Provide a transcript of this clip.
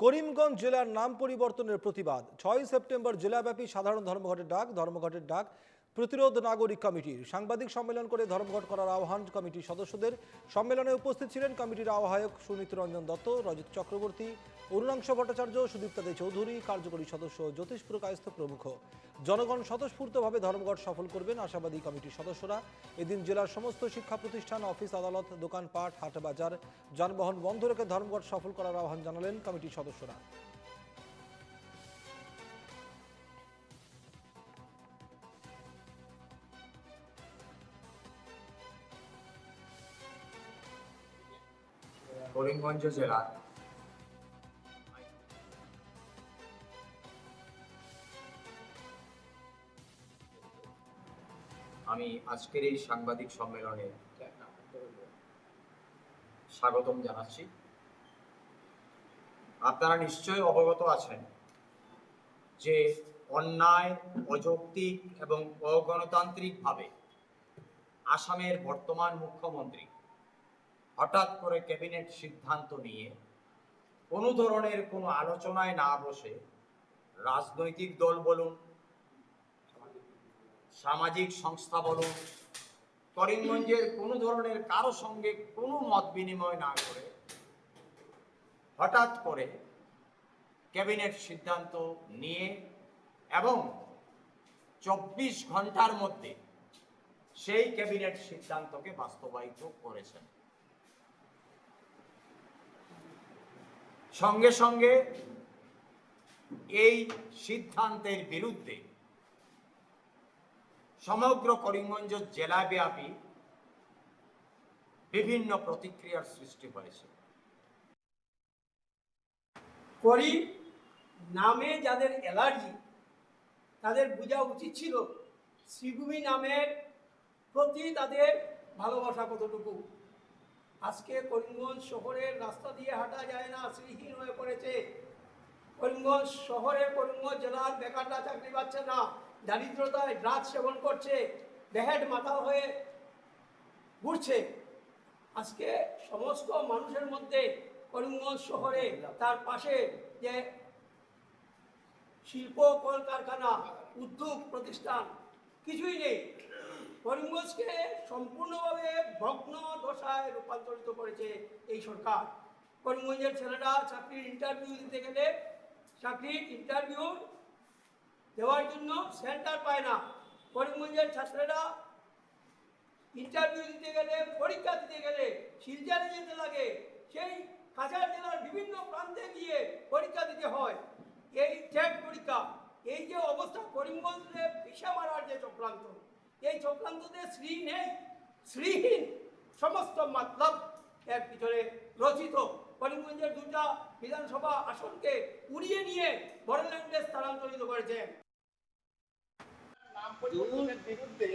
করিমগঞ্জ জেলার নাম পরিবর্তনের প্রতিবাদ। ছয় সেপ্টেম্বর জেলাব্যাপী সাধারণ ধর্মঘটের ডাক ধর্মঘটের ডাক প্রতিরোধ নাগরিক কমিটির সাংবাদিক সম্মেলন করে ধর্মঘট করার আহ্বান কমিটির সদস্যদের। সম্মেলনে উপস্থিত ছিলেন কমিটির আহ্বায়ক সুমিত রঞ্জন দত্ত, রজত চক্রবর্তী, অরুণাংশ ভট্টাচার্য, সুদীপ্তা দে চৌধুরী, কার্যকরী সদস্য জ্যোতিষপুর কায়স্থ প্রমুখ। জনগণ স্বতঃস্ফূর্তভাবে ধর্মঘট সফল করবেন আশাবাদী কমিটির সদস্যরা। এদিন জেলার সমস্ত শিক্ষা প্রতিষ্ঠান, অফিস, আদালত, দোকানপাট হাট বাজার যানবাহন বন্ধ রেখে ধর্মঘট সফল করার আহ্বান জানালেন কমিটির সদস্যরা। করিমগঞ্জ জেলার আমি আজকের এই সাংবাদিক সম্মেলনে স্বাগতম জানাচ্ছি। আপনারা নিশ্চয়ই অবগত আছেন যে অন্যায়, অযৌক্তিক এবং অগণতান্ত্রিকভাবে আসামের বর্তমান মুখ্যমন্ত্রী হঠাৎ করে ক্যাবিনেট সিদ্ধান্ত নিয়ে কোনো ধরনের কোনো আলোচনায় না বসে রাজনৈতিক দল বলুন, সামাজিক সংস্থা বলুন, করিমগঞ্জের কোনো ধরনের কারও সঙ্গে কোনো মত বিনিময় না করে হঠাৎ করে ক্যাবিনেট সিদ্ধান্ত নিয়ে এবং চব্বিশ ঘণ্টার মধ্যে সেই ক্যাবিনেট সিদ্ধান্তকে বাস্তবায়িত করেছেন। সঙ্গে সঙ্গে এই সিদ্ধান্তের বিরুদ্ধে সমগ্র করিমগঞ্জ জেলাব্যাপী বিভিন্ন প্রতিক্রিয়ার সৃষ্টি হয়েছে। করি নামে যাদের অ্যালার্জি, তাদের বোঝা উচিত ছিল, শ্রীভূমি নামের প্রতি তাদের ভালোবাসা কতটুকু? আজকে করিমগঞ্জ শহরের রাস্তা দিয়ে হাঁটা যায় না, শ্রীহীন হয়ে পড়েছে। করিমগঞ্জ শহরে করিমগঞ্জ জেলার বেকাররা চাকরি পাচ্ছে না, দারিদ্রতায় ড্রাগ সেবন করছে, বেহেড মাথা হয়ে ঘুরছে। আজকে সমস্ত মানুষের মধ্যে করিমগঞ্জ শহরে তার পাশে যে শিল্প কলকারখানা, উদ্যোগ প্রতিষ্ঠান কিছুই নেই। করিমগঞ্জকে সম্পূর্ণভাবে ভগ্ন দশায় রূপান্তরিত করেছে এই সরকার। করিমগঞ্জের ছেলেরা চাকরির ইন্টারভিউ দিতে গেলে চাকরির ইন্টারভিউ দেওয়ার জন্য সেন্টার পায় না। করিমগঞ্জের ছাত্রেরা ইন্টারভিউ দিতে গেলে, পরীক্ষা দিতে গেলে, শিলচারে যেতে লাগে, সেই কাছাড় জেলার বিভিন্ন প্রান্তে গিয়ে পরীক্ষা দিতে হয়। এই টেট পরীক্ষা, এই যে অবস্থা, করিমগঞ্জে পিসা মারার যে চক্রান্ত। এই চক্রান্ততে শ্রী নেই, শ্রীহীন সমস্ত মতলব এর পিছনে রচিত। করিমগঞ্জের দুটা বিধানসভা আসনকে উড়িয়ে নিয়ে বড়োল্যান্ডে স্থানান্তরিত করেছে নাম বিরুদ্ধে